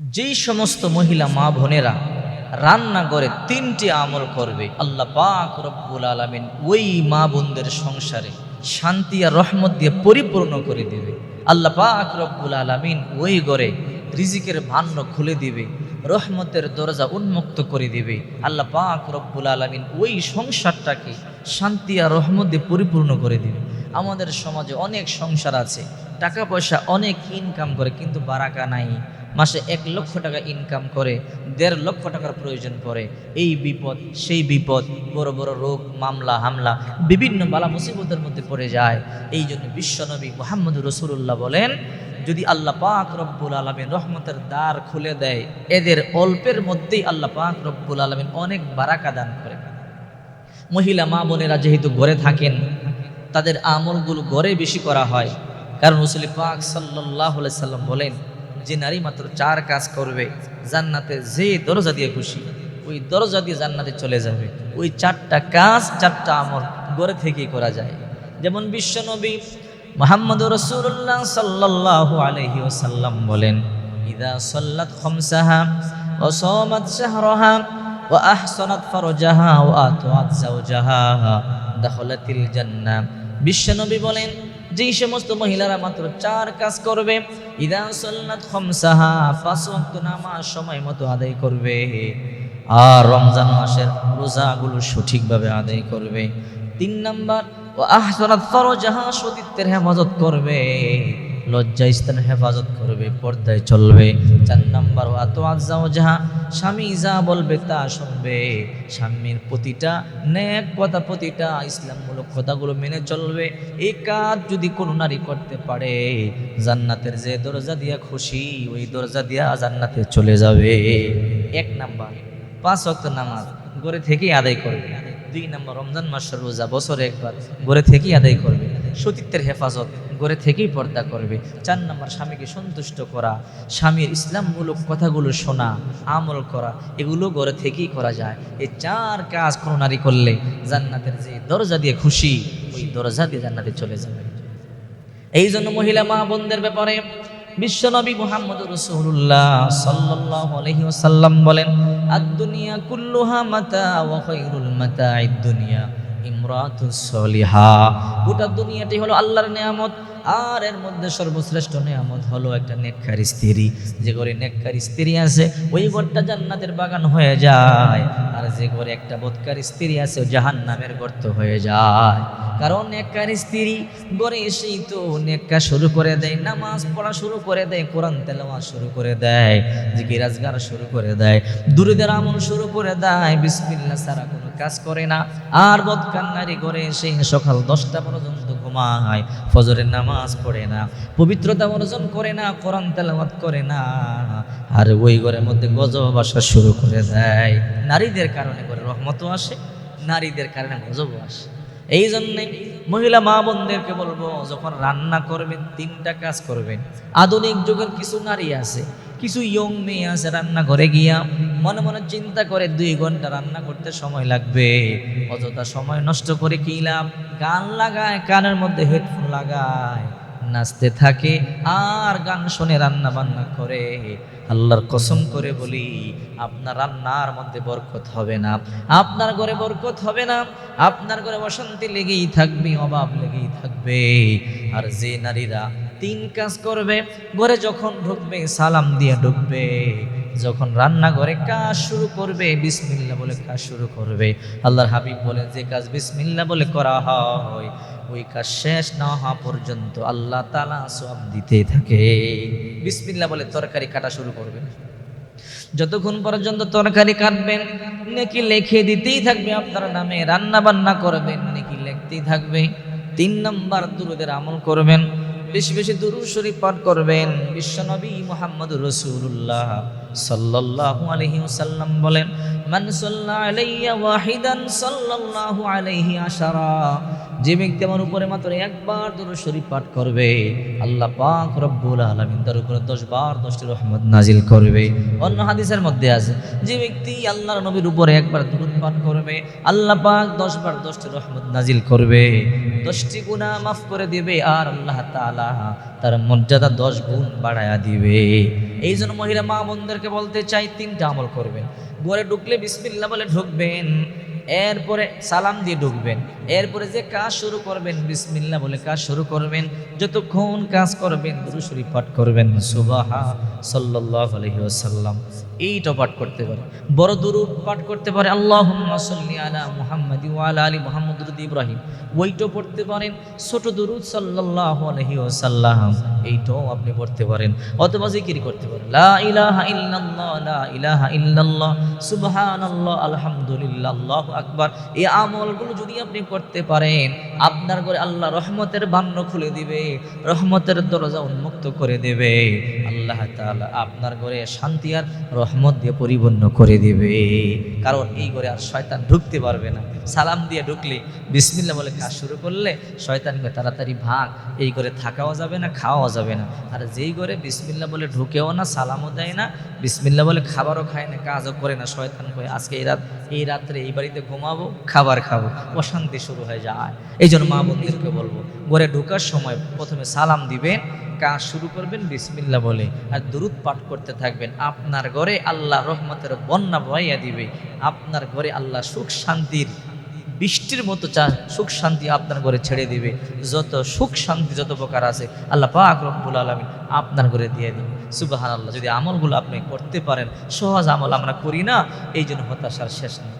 যেই সমস্ত মহিলা মা বোনেরা রান্না করে তিনটি আমল করবে, আল্লাহ পাক রব্বুল আলমিন ওই মা বোনদের সংসারে শান্তি আর রহমত দিয়ে পরিপূর্ণ করে দেবে। আল্লাহ পাক রব্বুল আলমিন ওই ঘরে রিজিকের ভাণ্ড খুলে দিবে, রহমতের দরজা উন্মুক্ত করে দিবে। আল্লাহ পাক রব্বুল আলমিন ওই সংসারটাকে শান্তি আর রহমত দিয়ে পরিপূর্ণ করে দিবে। আমাদের সমাজে অনেক সংসার আছে, টাকা পয়সা অনেক ইনকাম করে, কিন্তু বারাকা নাই। মাসে এক লক্ষ টাকা ইনকাম করে, দেড় লক্ষ টাকার প্রয়োজন পড়ে। এই বিপদ, সেই বিপদ, বড় বড় রোগ, মামলা, হামলা, বিভিন্ন বালা মুসিবতের মধ্যে পড়ে যায়। এই জন্য বিশ্বনবী মোহাম্মদ রসুল্লাহ বলেন, যদি আল্লাহ পাক রব্বুল আলমিন রহমতের দ্বার খুলে দেয়, এদের অল্পের মধ্যেই আল্লাহ পাক রব্বুল আলমিন অনেক বারাকা দান করে। মহিলা মা বোনেরা যেহেতু ঘরে থাকেন, তাদের আমলগুলো ঘরে বেশি করা হয়। কারণ রসুল পাক সাল্লাহ সাল্লাম বলেন যে নারী মাত্র চার কাজ করবে, জান্নাতে যে দরজা দিয়ে খুশি, ওই দরজা দিয়ে জান্নাতে চলে যাবে। ওই চারটা কাজ, চারটা আমল গড়ে থেকেই করা যায়। যেমন বিশ্বনবী মোহাম্মদ রসুল্লাহ সাল্লাহ আলহি ওসাল্লাম বলেন, ইদা সল্লাত খমসাহা ও সমাত শাহরহা ও আহসনাত ফরজাহা ও আতোয়াত জাওজাহা দখলাতিল জান্নাহ। বিশ্বনবী বলেন যেই সমস্ত মহিলারা মাত্র চার কাজ করবে সময় মতো আদায় করবে। আর রমজান মাসের রোজাগুলো সঠিকভাবে আদায় করবে। তিন নাম্বার ও আহসনাত ফরজাহা সতীত্বের হেফাজত করবে। লজ্জা স্থানের হেফাজত করবে, পর্দায় চলবে। চার নাম্বার আত আজাও যাহা স্বামী যা বলবে তা শুনবে। স্বামীর প্রতিটা ন্যাক কথা, প্রতিটা ইসলামমূলক কথাগুলো মেনে চলবে। এই কাজ যদি কোনো নারী করতে পারে, জান্নাতের যে দরজা দিয়া খুশি, ওই দরজা দিয়া জান্নাতে চলে যাবে। এক নাম্বার, পাঁচ ওয়াক্ত নামাজ ঘরে থেকেই আদায় করবে। দুই নম্বর, রমজান মাসের রোজা বছরে একবার ঘরে থেকেই আদায় করবে। সতীত্বের হেফাজত গড়ে থেকেই পর্দা করবে। চার নম্বর, স্বামীকে সন্তুষ্ট করা। স্বামীর ইসলামমূলক কথাগুলো শোনা, আমল করা, এগুলো গড়ে থেকেই করা যায়। এই চার কাজ কোনো নারী করলে জান্নাতের যে দরজা দিয়ে খুশি, ওই দরজা দিয়ে জান্নাতে চলে যাবে। এই জন্য মহিলা মা বোনদের ব্যাপারে বিশ্বনবী মুহাম্মদ রসুল্লাহ সাল্লাহ আলহি ওসাল্লাম বলেন, আদ-দুনিয়া কুল্লুহা মাতা ওয়া খায়রুল মাতা'id দুনিয়া ইমরাতুস সলিহা। গোটা দুনিয়াটি হলো আল্লাহর নিয়ামত, আর এর মধ্যে সর্বশ্রেষ্ঠ নিয়ামত হলো একটা নেককার স্ত্রী। যে ঘরে নেককার স্ত্রী আছে, ওই ঘরটা জান্নাতের বাগান হয়ে যায়, আর যে ঘরে একটা বৎকার স্ত্রী আছে জাহান্নামের গর্ত হয়ে যায়। কারণ নেককার স্ত্রী ঘরে এসেই তো নেককা শুরু করে দেয়, নামাজ পড়া শুরু করে দেয়, কোরআন তেলাওয়াত শুরু করে দেয়, জিকির আজগার শুরু করে দেয়, দুরুদের আমল শুরু করে দেয়, বিসমিল্লাহ ছাড়া কোনো কাজ করে না। আর বদকার নারী ঘরে এসে সকাল দশটা পর্যন্ত ঘুমায়, ফজরের নামাজ পড়ে না, পবিত্রতা অর্জন করে না, কোরআন তেলাওয়াত করে না, আর ওই ঘরের মধ্যে গজব আসা শুরু করে দেয়। নারীদের কারণে করে রহমতও আসে, নারীদের কারণে গজবও আসে। এই জন্যে মহিলা মা বোনদেরকে বলব, যখন রান্না করবেন, তিনটা কাজ করবেন। আধুনিক যুগের কিছু নারী আছে, কিছু ইয়ং মেয়ে আছে রান্না করে গিয়া মনে মনে চিন্তা করে, দুই ঘণ্টা রান্না করতে সময় লাগবে। অযথা সময় নষ্ট করে কি লাভ? গান লাগায়, কানের মধ্যে হেডফোন লাগায়। নাচতে থাকে আর গান শুনে রান্না বান্না করে। আল্লাহর কসম করে বলি, আপনার রান্নার মধ্যে বরকত হবে না। আপনার ঘরে বরকত হবে না। আপনার ঘরে অশান্তি লেগেই থাকবে, অভাব লেগেই থাকবে। আর যে নারীরা তিন কাজ করবে, ঘরে যখন ঢুকবে, সালাম দিয়ে ঢুকবে। যখন রান্নাঘরে কাজ শুরু করবে বিসমিল্লা বলে কাজ শুরু করবে। আল্লাহর হাবিব বলেন, যে কাজ বিসমিল্লা বলে করা হয়, ওই কাজ শেষ না হওয়া পর্যন্ত আল্লাহ তালা সব দিতে থাকে। বিসমিল্লা বলে তরকারি কাটা শুরু করবেন। যতক্ষণ পর্যন্ত তরকারি কাটবেন, নাকি লেখে দিতেই থাকবে, আপনার নামে রান্না বান্না করবেন, নাকি লিখতেই থাকবে। তিন নম্বর দুরুদের আমল করবেন। বেশি বেশি দুরুদ শরীফ পাঠ করবেন। বিশ্বনবী মোহাম্মদ রসুল্লাহ সাল্লাল্লাহু আলাইহি ওয়াসাল্লাম বলেন, মান সাল্লা আলাইয়া ওয়াহিদান সাল্লাল্লাহু আলাইহি আশারা। যে ব্যক্তি আমার উপরে মাত্র একবার দরুদ শরীফ পাঠ করবে, আল্লাহ পাক রব্বুল আলামিন তার উপরে 10 বার 10টি রহমত নাজিল করবে। অন্য হাদিসের মধ্যে আছে, যে ব্যক্তি আল্লাহর নবীর উপরে একবার দরুদ পাঠ করবে, আল্লাহ পাক 10 বার 10টি রহমত নাজিল করবে। 10টি গুনাহ মাফ করে দিবে আর আল্লাহ তাআলা তার মর্যাদা 10 গুণ বাড়ায়া দিবে। এই জন্য মহিলা মা বোনদেরকে বলতে চাই, তিনটা আমল করবেন। ঘরে ঢুকলে বিসমিল্লা বলে ঢুকবেন, এরপরে সালাম দিয়ে ঢুকবেন। এরপরে যে কাজ শুরু করবেন, বিসমিল্লাহ বলে কাজ শুরু করবেন, যতক্ষণ কাজ করবেন দুরূদ শরীফ পাঠ করবেন সুবাহা সাল্লাল্লাহু আলাইহি ওয়াসাল্লাম। এইটা পাঠ করতে পারে। বড় দুরূদ পাঠ করতে পারে। আল্লাহুম্মা সাল্লি আলা মুহাম্মাদি ওয়া আলা আলি ইব্রাহিম। ওইটাও পড়তে পারেন। ছোট দুরূদ সাল্লাল্লাহু আলাইহি ওয়াসাল্লাম, এইটাও আপনি পড়তে পারেন। অথবা জিকির করতে পারেন। লা ইলাহা ইল্লাল্লাহ, লা ইলাহা ইল্লাল্লাহ, সুবহানাল্লাহ, আলহামদুলিল্লাহ, আল্লাহু আকবার। এই আমলগুলো যদি আপনি করতে পারেন আপনার করে আল্লাহ রহমতের বান্ন খুলে দিবে রহমতের দরজা উন্মুক্ত করে দেবে। আল্লাহ তাআলা আপনার ঘরে শান্তি আর রহমত দিয়ে পরিপূর্ণ করে দিবে। কারণ এই ঘরে আর শয়তান ঢুকতে পারবে না। সালাম দিয়ে ঢুকলে বিসমিল্লা বলে কাজ শুরু করলে শয়তান শয়তানকে তাড়াতাড়ি ভাগ, এই ঘরে থাকাও যাবে না, খাওয়াও যাবে না। আর যেই ঘরে বিসমিল্লা বলে ঢুকেও না, সালামও দেয় না বিসমিল্লা বলে খাবারও খায় না, কাজও করে না, শয়তান কয়ে, আজকে এই রাত, এই রাত্রে এই বাড়িতে ঘুমাবো, খাবার খাব, অশান্তি শুরু হয়ে যায়। এই জন্য মা বোনদেরকে বলব, ঘরে ঢোকার সময় প্রথমে সালাম দিবেন কাজ শুরু করবেন বিসমিল্লা বলে, আর দুরুদ পাঠ করতে থাকবেন। আপনার ঘরে আল্লাহ রহমতের বন্যা বইয়া দিবে। আপনার ঘরে আল্লাহ সুখ শান্তির বৃষ্টির মতো চা, সুখ শান্তি আপনার ঘরে ছেড়ে দিবে। যত সুখ শান্তি, যত প্রকার আছে, আল্লাহ পাক রব্বুল আলমিন আপনার ঘরে দিয়ে দিবে। সুবাহান আল্লাহ যদি আমলগুলো আপনি করতে পারেন, সহজ আমল আমরা করি না এই জন্য হতাশার শেষ নেই।